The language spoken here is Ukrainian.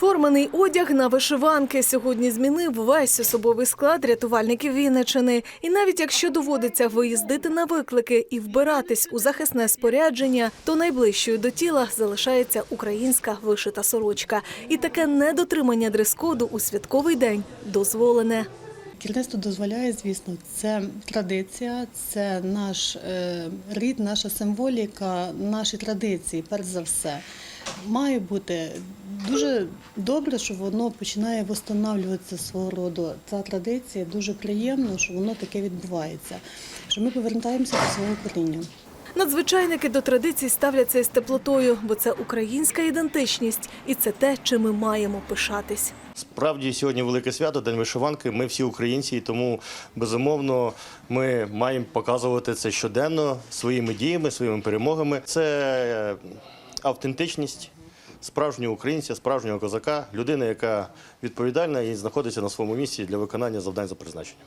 Форманий одяг на вишиванки сьогодні змінив весь особовий склад рятувальників Вінничини. І навіть якщо доводиться виїздити на виклики і вбиратись у захисне спорядження, то найближчою до тіла залишається українська вишита сорочка. І таке недотримання дрес-коду у святковий день дозволене. Керівництво дозволяє, звісно, це традиція, це наш е, рід, наша символіка, наші традиції, перш за все. Має бути дуже добре, що воно починає встановлюватися свого роду. Ця традиція дуже приємно, що воно таке відбувається. Що ми повертаємося до свого коріння. Надзвичайники до традицій ставляться із теплотою, бо це українська ідентичність, і це те, чим ми маємо пишатись. Справді сьогодні велике свято, День вишиванки. Ми всі українці, і тому безумовно ми маємо показувати це щоденно своїми діями, своїми перемогами. Це е, автентичність справжнього українця, справжнього козака, людина, яка відповідальна і знаходиться на своєму місці для виконання завдань за призначенням.